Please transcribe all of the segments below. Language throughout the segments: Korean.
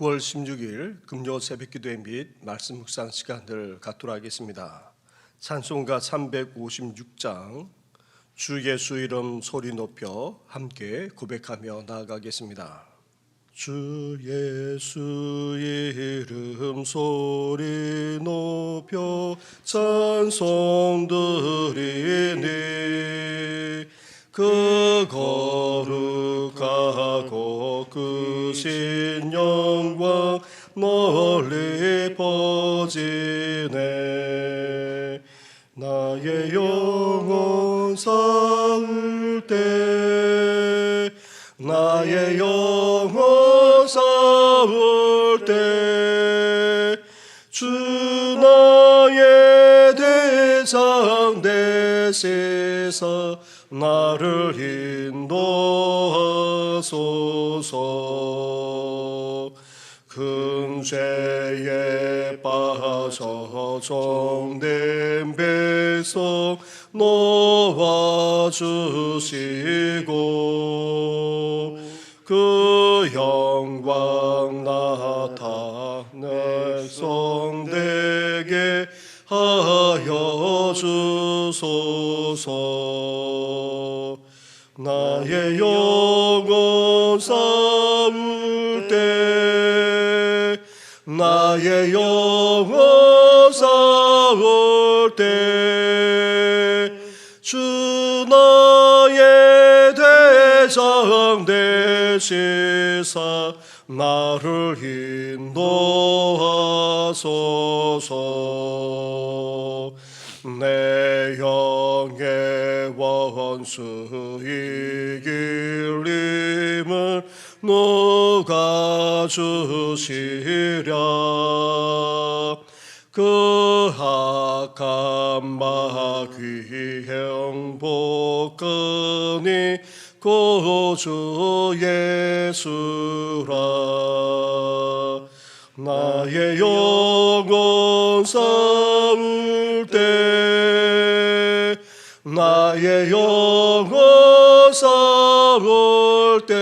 9월 16일 금요 새벽 기도회 및 말씀 묵상 시간을 갖도록 하겠습니다. 찬송가 356장 주 예수 이름 소리 높여 함께 고백하며 나아가겠습니다. 주 예수 이름 소리 높여 찬송 드리니 그 거룩하고 크신 영광 널리 퍼지네. 나의 영혼 사울 때 나의 영혼 사울 때주 나의 대장 되시사 나를 인도하소서. 큰 죄에 빠져 정된 백성 놓아주시고 그 영광 나타내 성되게 하여 주소서 나의 영혼 싸울 때 나의 영혼 싸울 때주 나의 대장 되시사 나를 인도하소서. 내 원수 이길림을 녹아주시랴. 그 악한 마귀 행복하니 고주 예수라. 나의 영혼 싸울 때 나의 영혼 싸울 때주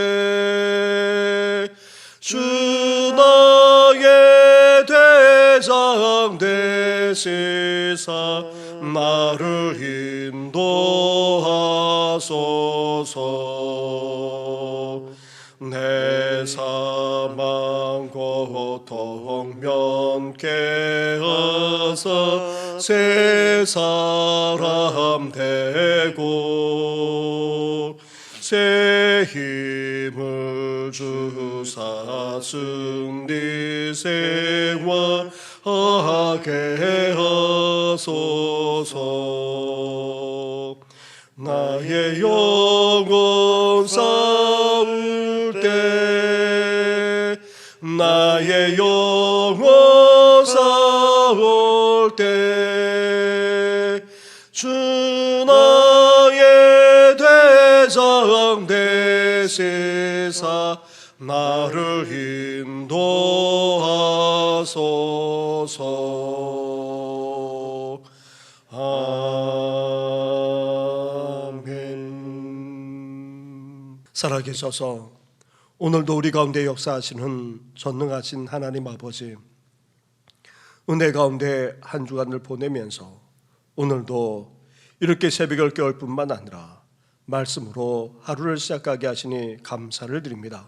나의 대장 되시사 나를 인도하소서. 내 사망 고통 면케 하사 새 사람 되고 새 힘을 주사 승리 생활하게 하소서. 나의 영혼 싸울 때 나의 영혼 싸울 때주 나의 대장 되시사 나를 인도하소서. 아멘. 살아계셔서 오늘도 우리 가운데 역사하시는 전능하신 하나님 아버지 은혜 가운데 한 주간을 보내면서 오늘도 이렇게 새벽을 깨울 뿐만 아니라 말씀으로 하루를 시작하게 하시니 감사를 드립니다.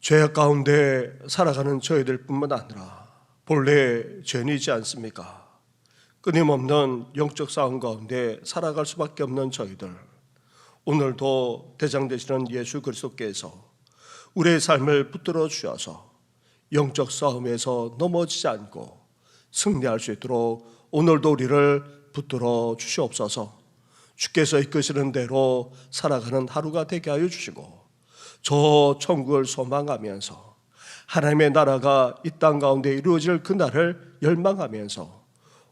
죄악 가운데 살아가는 저희들 뿐만 아니라 본래 죄인이지 않습니까? 끊임없는 영적 싸움 가운데 살아갈 수밖에 없는 저희들 오늘도 대장 되시는 예수 그리스도께서 우리의 삶을 붙들어 주셔서 영적 싸움에서 넘어지지 않고 승리할 수 있도록 오늘도 우리를 붙들어 주시옵소서. 주께서 이끄시는 대로 살아가는 하루가 되게 하여 주시고 저 천국을 소망하면서 하나님의 나라가 이 땅 가운데 이루어질 그날을 열망하면서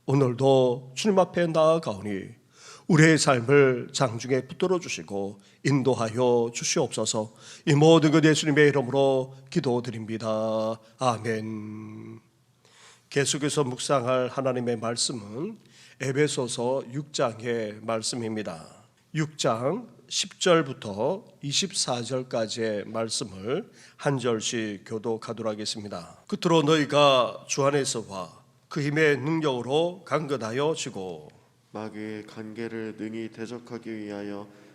오늘도 주님 앞에 나아가오니 우리의 삶을 장중에 붙들어 주시고 인도하여 주시옵소서. 이 모든 것 예수님의 이름으로 기도드립니다. 아멘. 계속해서 묵상할 하나님의 말씀은 에베소서 6장의 말씀입니다. 6장 10절부터 24절까지의 말씀을 한 절씩 교독하도록 하겠습니다. 끝으로 너희가 주 안에서와 그 힘의 능력으로 강건하여 지고 마귀의 관계를 능히 대적하기 위하여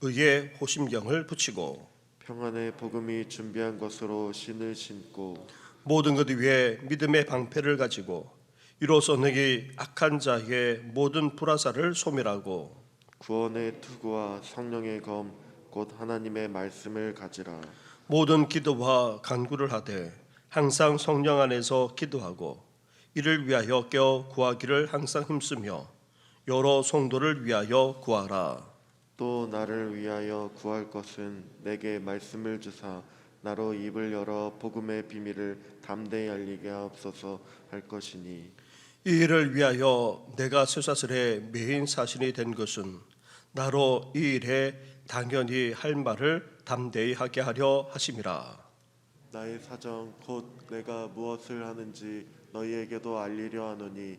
의의 호심경을 붙이고 평안의 복음이 준비한 것으로 신을 신고 모든 것 위에 믿음의 방패를 가지고 이로써 너희 악한 자의 모든 불화사를 소멸하고 구원의 투구와 성령의 검 곧 하나님의 말씀을 가지라. 모든 기도와 간구를 하되 항상 성령 안에서 기도하고 이를 위하여 껴 구하기를 항상 힘쓰며 여러 성도를 위하여 구하라. 또 나를 위하여 구할 것은 내게 말씀을 주사 나로 입을 열어 복음의 비밀을 담대히 알리게 하옵소서 할 것이니 이 일을 위하여 내가 쇠사슬의 메인 사신이 된 것은 나로 이 일에 당연히 할 말을 담대히 하게 하려 하심이라. 나의 사정 곧 내가 무엇을 하는지 너희에게도 알리려 하노니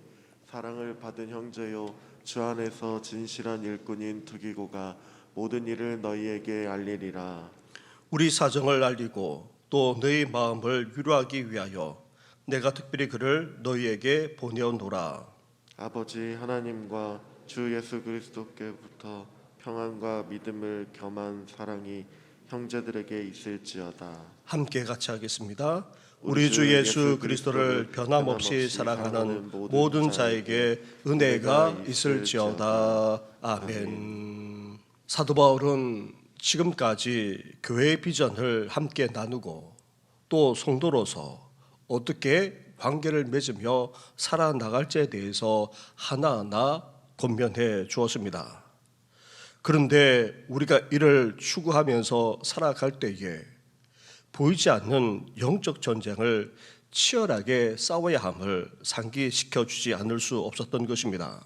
사랑을 받은 형제요 주 안에서 진실한 일꾼인 두기고가 모든 일을 너희에게 알리리라 우리 사정을 알리고 또 너희 마음을 위로하기 위하여 내가 특별히 그를 너희에게 보내어노라. 아버지 하나님과 주 예수 그리스도께부터 평안과 믿음을 겸한 사랑이 형제들에게 있을지어다 함께 같이 하겠습니다. 우리 주 예수 그리스도를 변함없이 사랑하는 모든 자에게 은혜가 있을지어다. 아멘. 사도 바울은 지금까지 교회의 비전을 함께 나누고 또 성도로서 어떻게 관계를 맺으며 살아나갈지에 대해서 하나하나 권면해 주었습니다. 그런데 우리가 이를 추구하면서 살아갈 때에 보이지 않는 영적 전쟁을 치열하게 싸워야 함을 상기시켜 주지 않을 수 없었던 것입니다.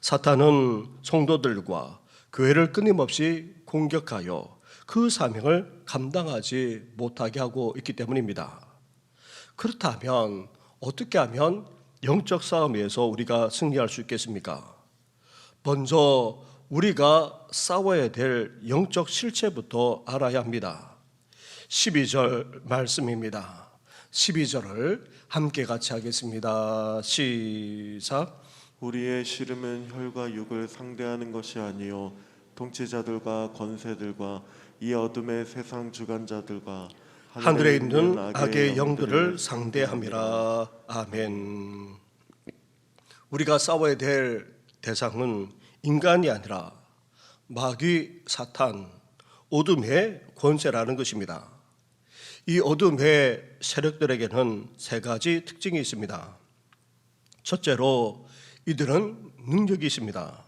사탄은 성도들과 교회를 끊임없이 공격하여 그 사명을 감당하지 못하게 하고 있기 때문입니다. 그렇다면 어떻게 하면 영적 싸움에서 우리가 승리할 수 있겠습니까? 먼저 우리가 싸워야 될 영적 실체부터 알아야 합니다. 12절 말씀입니다. 12절을 함께 같이 하겠습니다. 시작. 우리의 씨름은 혈과 육을 상대하는 것이 아니요 통치자들과 권세들과 이 어둠의 세상 주관자들과 하늘에 있는 악의 영들을 상대함이라. 아멘. 우리가 싸워야 될 대상은 인간이 아니라 마귀 사탄 어둠의 권세라는 것입니다. 이 어둠의 세력들에게는 세 가지 특징이 있습니다. 첫째로 이들은 능력이 있습니다.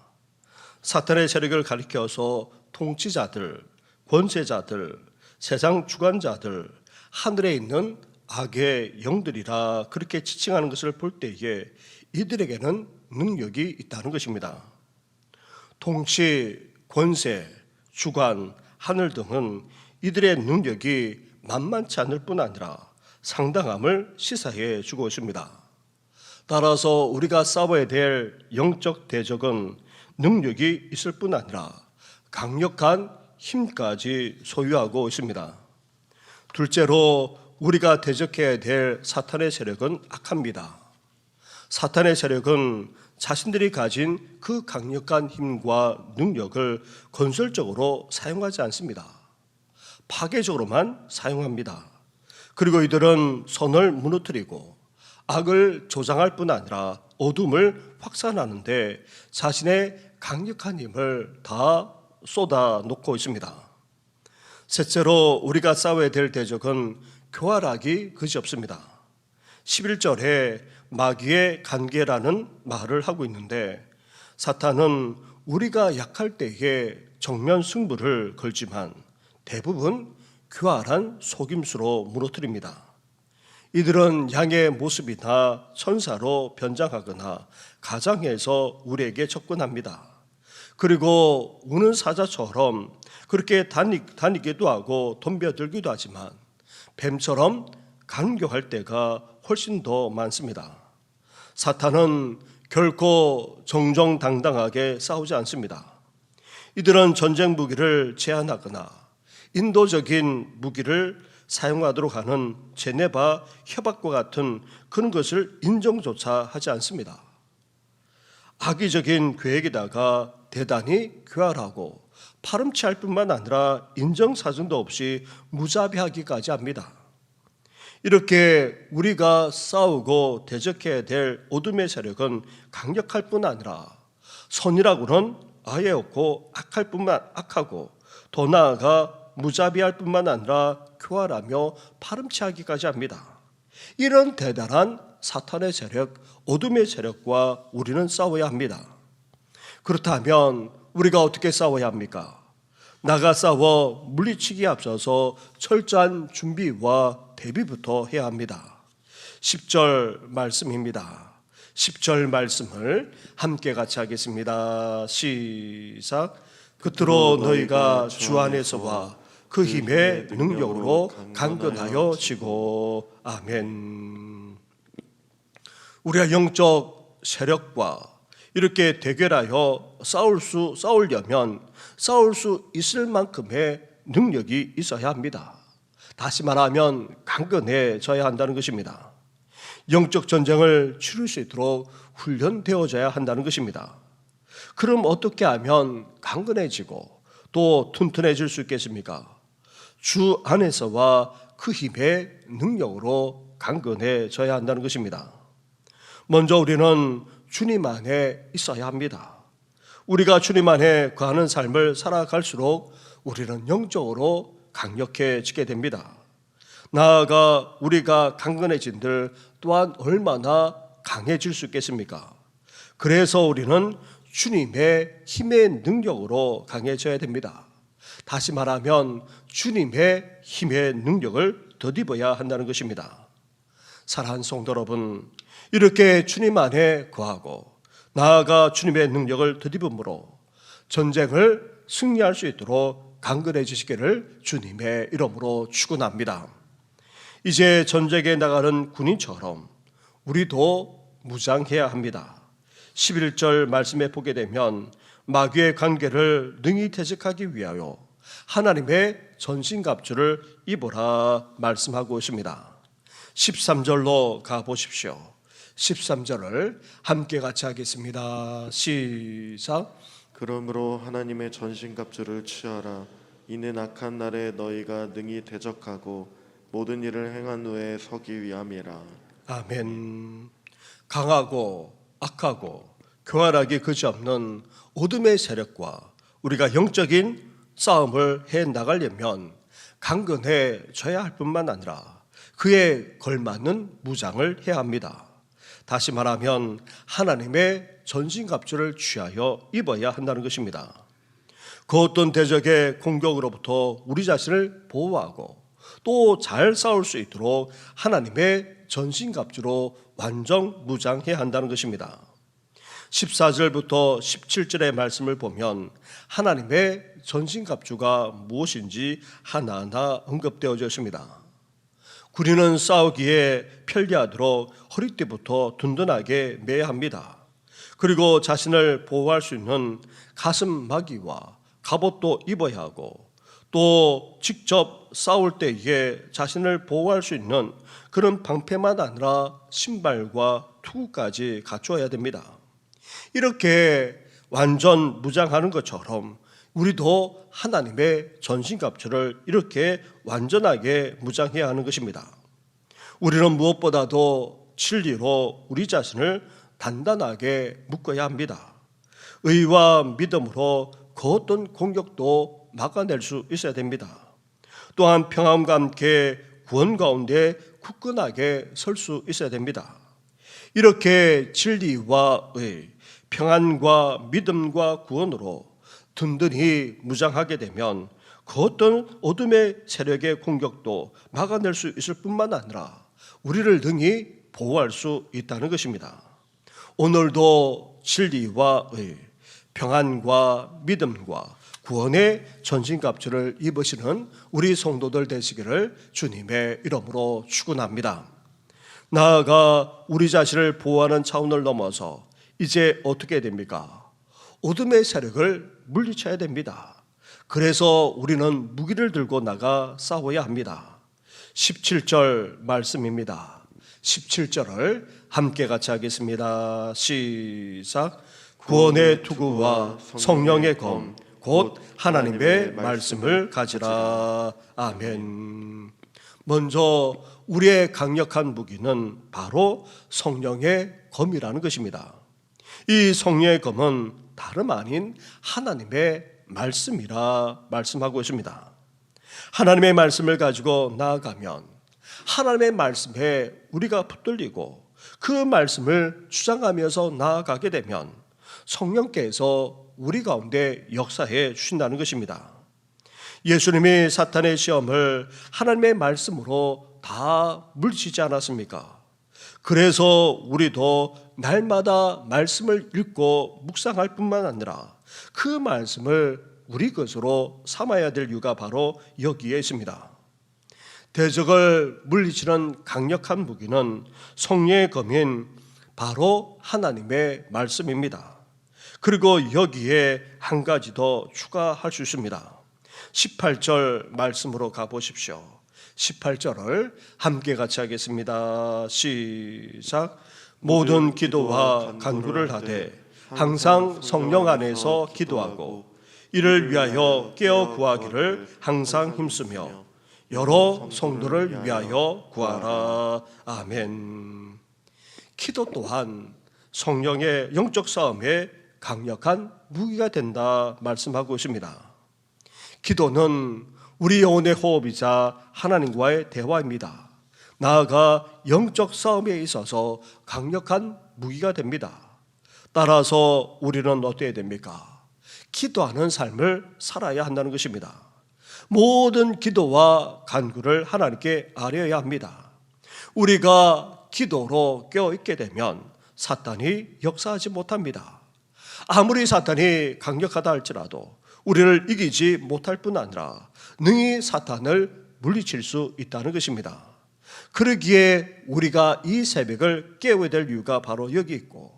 사탄의 세력을 가리켜서 통치자들, 권세자들, 세상 주관자들, 하늘에 있는 악의 영들이라 그렇게 지칭하는 것을 볼 때에 이들에게는 능력이 있다는 것입니다. 통치, 권세, 주관, 하늘 등은 이들의 능력이 만만치 않을 뿐 아니라 상당함을 시사해 주고 있습니다. 따라서 우리가 싸워야 될 영적 대적은 능력이 있을 뿐 아니라 강력한 힘까지 소유하고 있습니다. 둘째로 우리가 대적해야 될 사탄의 세력은 악합니다. 사탄의 세력은 자신들이 가진 그 강력한 힘과 능력을 건설적으로 사용하지 않습니다. 파괴적으로만 사용합니다. 그리고 이들은 선을 무너뜨리고 악을 조장할 뿐 아니라 어둠을 확산하는데 자신의 강력한 힘을 다 쏟아 놓고 있습니다. 셋째로 우리가 싸워야 될 대적은 교활하기 그지 없습니다. 11절에 마귀의 관계라는 말을 하고 있는데 사탄은 우리가 약할 때에 정면 승부를 걸지만 대부분 교활한 속임수로 무너뜨립니다. 이들은 양의 모습이나 천사로 변장하거나 가장해서 우리에게 접근합니다. 그리고 우는 사자처럼 그렇게 다니, 다니기도 하고 덤벼들기도 하지만 뱀처럼 간교할 때가 훨씬 더 많습니다. 사탄은 결코 정정당당하게 싸우지 않습니다. 이들은 전쟁 무기를 제한하거나 인도적인 무기를 사용하도록 하는 제네바 협약과 같은 그런 것을 인정조차 하지 않습니다. 악의적인 계획에다가 대단히 교활하고 파렴치할 뿐만 아니라 인정사정도 없이 무자비하기까지 합니다. 이렇게 우리가 싸우고 대적해야 될 어둠의 세력은 강력할 뿐 아니라 선이라고는 아예 없고 악할 뿐만 악하고 더 나아가 무자비할 뿐만 아니라 교활하며 파렴치하기까지 합니다. 이런 대단한 사탄의 세력, 어둠의 세력과 우리는 싸워야 합니다. 그렇다면 우리가 어떻게 싸워야 합니까? 나가 싸워 물리치기에 앞서서 철저한 준비와 대비부터 해야 합니다. 10절 말씀입니다. 10절 말씀을 함께 같이 하겠습니다. 시작. 그토록 너희가 주 안에서와 그 힘의 능력으로 강건하여 지고 아멘. 우리가 영적 세력과 이렇게 대결하여 싸울 수 싸우려면 싸울 수 있을 만큼의 능력이 있어야 합니다. 다시 말하면 강건해져야 한다는 것입니다. 영적 전쟁을 치를 수 있도록 훈련되어져야 한다는 것입니다. 그럼 어떻게 하면 강건해지고 또 튼튼해질 수 있겠습니까? 주 안에서와 그 힘의 능력으로 강건해져야 한다는 것입니다. 먼저 우리는 주님 안에 있어야 합니다. 우리가 주님 안에 거하는 삶을 살아갈수록 우리는 영적으로 강력해지게 됩니다. 나아가 우리가 강건해진들 또한 얼마나 강해질 수 있겠습니까? 그래서 우리는 주님의 힘의 능력으로 강해져야 됩니다. 다시 말하면 주님의 힘의 능력을 덧입어야 한다는 것입니다. 사랑하는 성도 여러분, 이렇게 주님 안에 거하고 나아가 주님의 능력을 덧입음으로 전쟁을 승리할 수 있도록 강건해지시기를 주님의 이름으로 축원합니다. 이제 전쟁에 나가는 군인처럼 우리도 무장해야 합니다. 11절 말씀에 보게 되면 마귀의 관계를 능히 퇴직하기 위하여 하나님의 전신갑주를 입어라 말씀하고 있습니다. 13절로 가 보십시오. 13절을 함께 같이 하겠습니다. 시작. 그러므로 하나님의 전신갑주를 취하라 이는 악한 날에 너희가 능히 대적하고 모든 일을 행한 후에 서기 위함이라 아멘. 강하고 악하고 교활하기 그지없는 어둠의 세력과 우리가 영적인 싸움을 해 나가려면 강건해져야 할 뿐만 아니라 그에 걸맞는 무장을 해야 합니다. 다시 말하면 하나님의 전신갑주를 취하여 입어야 한다는 것입니다. 그 어떤 대적의 공격으로부터 우리 자신을 보호하고 또 잘 싸울 수 있도록 하나님의 전신갑주로 완전 무장해야 한다는 것입니다. 14절부터 17절의 말씀을 보면 하나님의 전신갑주가 무엇인지 하나하나 언급되어져 있습니다. 군인은 싸우기에 편리하도록 허리띠부터 든든하게 매야 합니다. 그리고 자신을 보호할 수 있는 가슴 마기와 갑옷도 입어야 하고 또 직접 싸울 때에 자신을 보호할 수 있는 그런 방패만 아니라 신발과 투구까지 갖추어야 됩니다. 이렇게 완전 무장하는 것처럼 우리도 하나님의 전신갑주를 이렇게 완전하게 무장해야 하는 것입니다. 우리는 무엇보다도 진리로 우리 자신을 단단하게 묶어야 합니다. 의와 믿음으로 그 어떤 공격도 막아낼 수 있어야 됩니다. 또한 평안과 함께 구원 가운데 굳건하게 설 수 있어야 됩니다. 이렇게 진리와 의, 평안과 믿음과 구원으로 든든히 무장하게 되면 그 어떤 어둠의 세력의 공격도 막아낼 수 있을 뿐만 아니라 우리를 능히 보호할 수 있다는 것입니다. 오늘도 진리와 의, 평안과 믿음과 구원의 전신갑주를 입으시는 우리 성도들 되시기를 주님의 이름으로 축원합니다. 나아가 우리 자신을 보호하는 차원을 넘어서 이제 어떻게 됩니까? 어둠의 세력을 물리쳐야 됩니다. 그래서 우리는 무기를 들고 나가 싸워야 합니다. 17절 말씀입니다. 17절을 함께 같이 하겠습니다. 시작. 구원의 투구와 성령의 검, 곧 하나님의 말씀을 가지라. 아멘. 먼저 우리의 강력한 무기는 바로 성령의 검이라는 것입니다. 이 성령의 검은 다름 아닌 하나님의 말씀이라 말씀하고 있습니다. 하나님의 말씀을 가지고 나아가면 하나님의 말씀에 우리가 붙들리고 그 말씀을 주장하면서 나아가게 되면 성령께서 우리 가운데 역사해 주신다는 것입니다. 예수님이 사탄의 시험을 하나님의 말씀으로 다 물리치지 않았습니까? 그래서 우리도 날마다 말씀을 읽고 묵상할 뿐만 아니라 그 말씀을 우리 것으로 삼아야 될 이유가 바로 여기에 있습니다. 대적을 물리치는 강력한 무기는 성령의 검인 바로 하나님의 말씀입니다. 그리고 여기에 한 가지 더 추가할 수 있습니다. 18절 말씀으로 가보십시오. 18절을 함께 같이 하겠습니다. 시작. 모든 기도와 간구를 하되 항상 성령 안에서 기도하고 이를 위하여 깨어 구하기를 항상 힘쓰며 여러 성도를 위하여 구하라. 아멘. 기도 또한 성령의 영적 싸움에 강력한 무기가 된다 말씀하고 있습니다. 기도는 우리 영혼의 호흡이자 하나님과의 대화입니다. 나아가 영적 싸움에 있어서 강력한 무기가 됩니다. 따라서 우리는 어떻게 됩니까? 기도하는 삶을 살아야 한다는 것입니다. 모든 기도와 간구를 하나님께 아뢰어야 합니다. 우리가 기도로 깨어 있게 되면 사탄이 역사하지 못합니다. 아무리 사탄이 강력하다 할지라도 우리를 이기지 못할 뿐 아니라 능히 사탄을 물리칠 수 있다는 것입니다. 그러기에 우리가 이 새벽을 깨워야 될 이유가 바로 여기 있고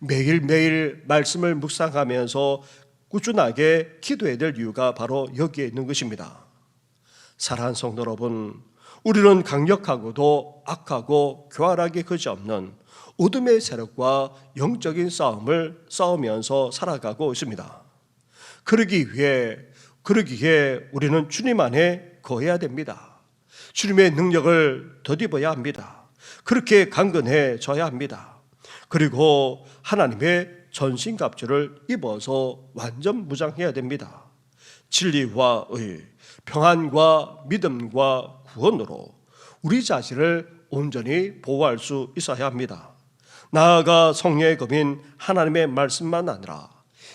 매일매일 말씀을 묵상하면서 꾸준하게 기도해야 될 이유가 바로 여기에 있는 것입니다. 사랑하는 성도 여러분, 우리는 강력하고도 악하고 교활하게 그지없는 어둠의 세력과 영적인 싸움을 싸우면서 살아가고 있습니다. 그러기 위해 그러기에 우리는 주님 안에 거해야 됩니다. 주님의 능력을 덧입어야 합니다. 그렇게 강건해 져야 합니다. 그리고 하나님의 전신갑주를 입어서 완전 무장해야 됩니다. 진리와 의, 평안과 믿음과 구원으로 우리 자신을 온전히 보호할 수 있어야 합니다. 나아가 성령의 검인 하나님의 말씀만 아니라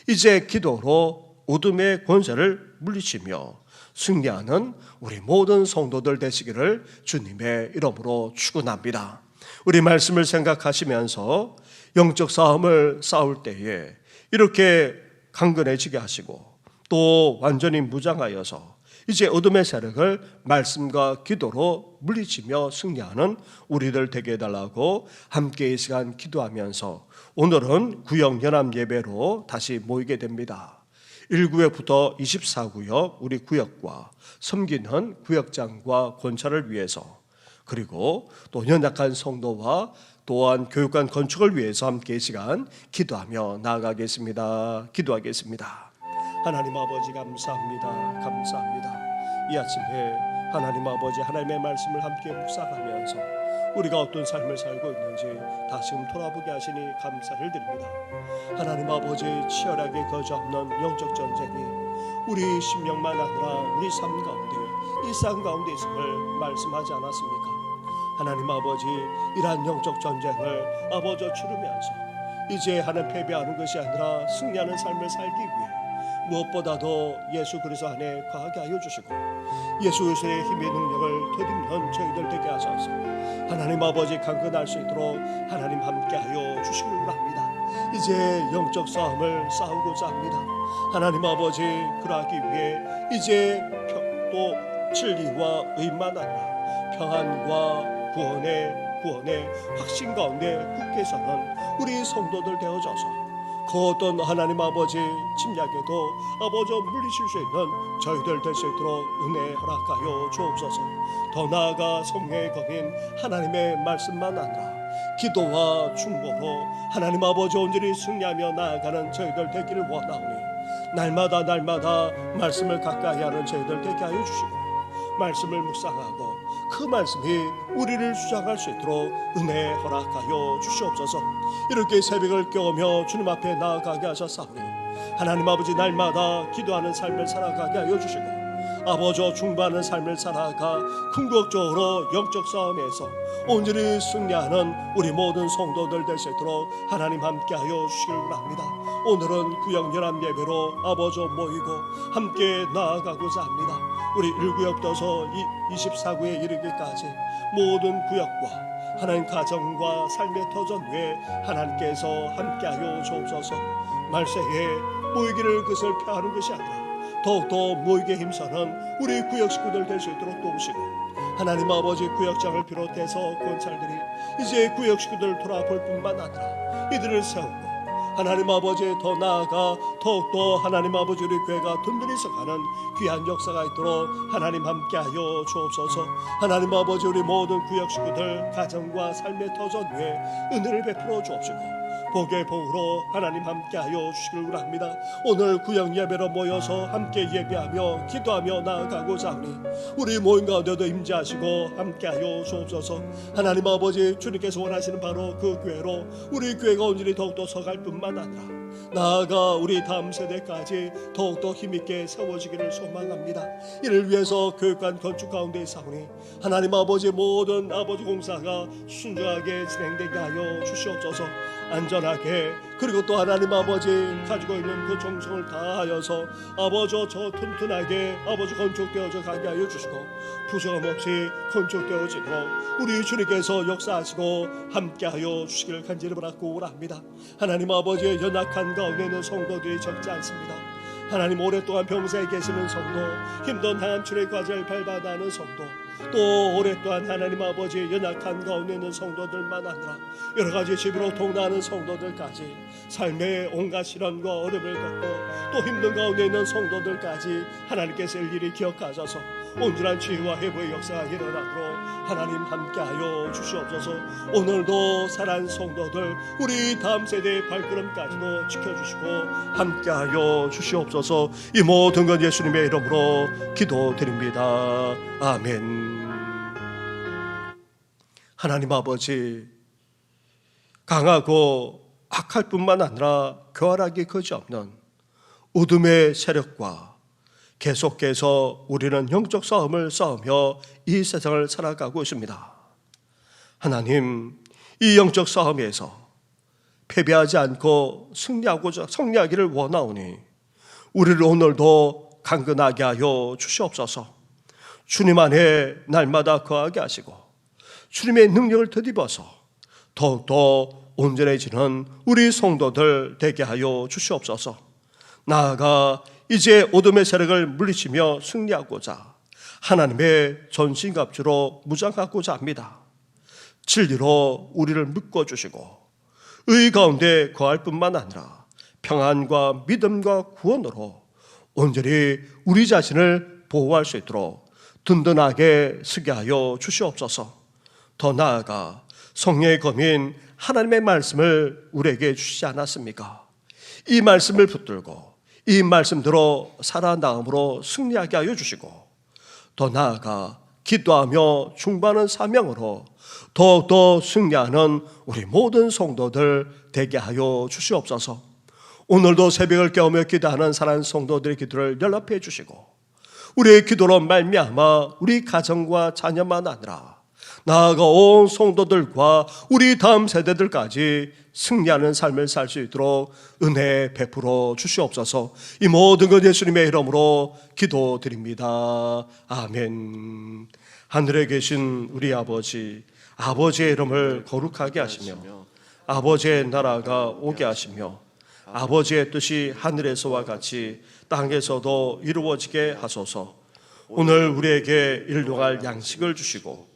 이제 기도로 어둠의 권세를 물리치며 승리하는 우리 모든 성도들 되시기를 주님의 이름으로 축원합니다. 우리 말씀을 생각하시면서 영적 싸움을 싸울 때에 이렇게 강건해지게 하시고 또 완전히 무장하여서 이제 어둠의 세력을 말씀과 기도로 물리치며 승리하는 우리들 되게 해달라고 함께 이 시간 기도하면서 오늘은 구역 연합 예배로 다시 모이게 됩니다. 1구역부터 24구역 우리 구역과 섬기는 구역장과 권찰을 위해서 그리고 또 연약한 성도와 또한 교육관 건축을 위해서 함께 이 시간 기도하며 나아가겠습니다. 기도하겠습니다. 하나님 아버지 감사합니다. 감사합니다. 이 아침에 하나님 아버지 하나님의 말씀을 함께 묵상하면서 우리가 어떤 삶을 살고 있는지 다시금 돌아보게 하시니 감사를 드립니다. 하나님 아버지 치열하게 거저없는 영적 전쟁이 우리 심령만 아니라 우리 삶 가운데 일상 가운데 있음을 말씀하지 않았습니까? 하나님 아버지 이러한 영적 전쟁을 아버지 치르면서 이제 하는 패배하는 것이 아니라 승리하는 삶을 살기 위해 무엇보다도 예수 그리스도 안에 거하게 하여 주시고 예수 그리스도의 힘의 능력을 되듬는 저희들 되게 하소서. 하나님 아버지 강건할 수 있도록 하나님 함께하여 주시길 바랍니다. 이제 영적 싸움을 싸우고자 합니다. 하나님 아버지 그러하기 위해 이제 평- 또 진리와 의만 아니라 평안과 구원의 구원의 확신 가운데 굳게 서는 우리 성도들 되어져서 그 어떤 하나님 아버지 침략에도 아버지 물리칠 수 있는 저희들 될 수 있도록 은혜 허락하여 주옵소서. 더 나아가 성령의 검인 하나님의 말씀만 아니라 기도와 충고로 하나님 아버지 온전히 승리하며 나아가는 저희들 되기를 원하오니 날마다 날마다 말씀을 가까이 하는 저희들 되게 하여 주시고 말씀을 묵상하고 그 말씀이 우리를 주장할 수 있도록 은혜 허락하여 주시옵소서. 이렇게 새벽을 깨우며 주님 앞에 나아가게 하셨사오니 하나님 아버지 날마다 기도하는 삶을 살아가게 하여 주시고 아버지와 중보하는 삶을 살아가 궁극적으로 영적 싸움에서 온전히 승리하는 우리 모든 성도들 될 수 있도록 하나님 함께하여 주시길 바랍니다. 오늘은 구역연합 예배로 아버지와 모이고 함께 나아가고자 합니다 우리 1구역부터 24구에 이르기까지 모든 구역과 하나님 가정과 삶의 터전 위에 하나님께서 함께하여 주옵소서. 말세에 모이기를 그것을 펴하는 것이 아니라 더욱더 모이게 힘쓰는 우리 구역 식구들 될 수 있도록 도우시고 하나님 아버지 구역장을 비롯해서 권찰들이 이제 구역 식구들 돌아볼 뿐만 아니라 이들을 세우고 하나님 아버지 더 나아가 더욱더 하나님 아버지 우리 교회가 든든히 서가는 귀한 역사가 있도록 하나님 함께하여 주옵소서. 하나님 아버지 우리 모든 구역 식구들 가정과 삶의 터전 위에 은혜를 베풀어 주옵시고 복의 복으로 하나님 함께하여 주시길 원합니다. 오늘 구역 예배로 모여서 함께 예배하며 기도하며 나아가고자 하니 우리 모임 가운데도 임재하시고 함께하여 주옵소서. 하나님 아버지 주님께서 원하시는 바로 그 교회로 우리 교회가 온전히 더욱더 서갈 뿐만 아니라 나아가 우리 다음 세대까지 더욱더 힘있게 세워지기를 소망합니다. 이를 위해서 교육관 건축 가운데 있사오니 하나님 아버지 모든 아버지 공사가 순조하게 진행되게 하여 주시옵소서 안전하게. 그리고 또 하나님 아버지 가지고 있는 그 정성을 다하여서 아버지 저 튼튼하게 아버지 건축되어져 가게 하여 주시고 부정함 없이 건축되어지도록 우리 주님께서 역사하시고 함께하여 주시기를 간절히 바라고 오랍니다. 하나님 아버지의 연약한 가운데 있는 성도들이 적지 않습니다. 하나님 오랫동안 병사에 계시는 성도 힘든 항암출의 과제를 밟아다는 성도 또 오랫동안 하나님 아버지 연약한 가운데 있는 성도들만 아니라 여러 가지 집으로 동나는 성도들까지 삶의 온갖 시련과 어려움을 겪고 또 힘든 가운데 있는 성도들까지 하나님께서 일일이 기억하셔서 온전한 치유와 회복의 역사가 일어나도록 하나님 함께하여 주시옵소서. 오늘도 살아난 성도들 우리 다음 세대의 발걸음까지도 지켜주시고 함께하여 주시옵소서. 이 모든 건 예수님의 이름으로 기도드립니다. 아멘. 하나님 아버지 강하고 악할 뿐만 아니라 교활하기 그지없는 어둠의 세력과 계속해서 우리는 영적 싸움을 싸우며 이 세상을 살아가고 있습니다. 하나님, 이 영적 싸움에서 패배하지 않고 승리하고자 승리하기를 원하오니 우리를 오늘도 강건하게 하여 주시옵소서. 주님 안에 날마다 거하게 하시고 주님의 능력을 더입어서 더욱더 온전해지는 우리 성도들 되게 하여 주시옵소서. 나아가 이제 어둠의 세력을 물리치며 승리하고자 하나님의 전신갑주로 무장하고자 합니다. 진리로 우리를 묶어 주시고 의 가운데 거할 뿐만 아니라 평안과 믿음과 구원으로 온전히 우리 자신을 보호할 수 있도록 든든하게 서게 하여 주시옵소서. 더 나아가 성령의 검인 하나님의 말씀을 우리에게 주시지 않았습니까? 이 말씀을 붙들고 이 말씀대로 살아나음으로 승리하게 하여 주시고 더 나아가 기도하며 중반하는 사명으로 더욱더 승리하는 우리 모든 성도들 되게 하여 주시옵소서. 오늘도 새벽을 깨우며 기도하는 사랑하는 성도들의 기도를 연락해 주시고 우리의 기도로 말미암아 우리 가정과 자녀만 아니라 나아가 온 성도들과 우리 다음 세대들까지 승리하는 삶을 살 수 있도록 은혜 베풀어 주시옵소서. 이 모든 것 예수님의 이름으로 기도드립니다. 아멘. 하늘에 계신 우리 아버지, 아버지의 이름을 거룩하게 하시며 아버지의 나라가 오게 하시며 아버지의 뜻이 하늘에서와 같이 땅에서도 이루어지게 하소서. 오늘 우리에게 일용할 양식을 주시고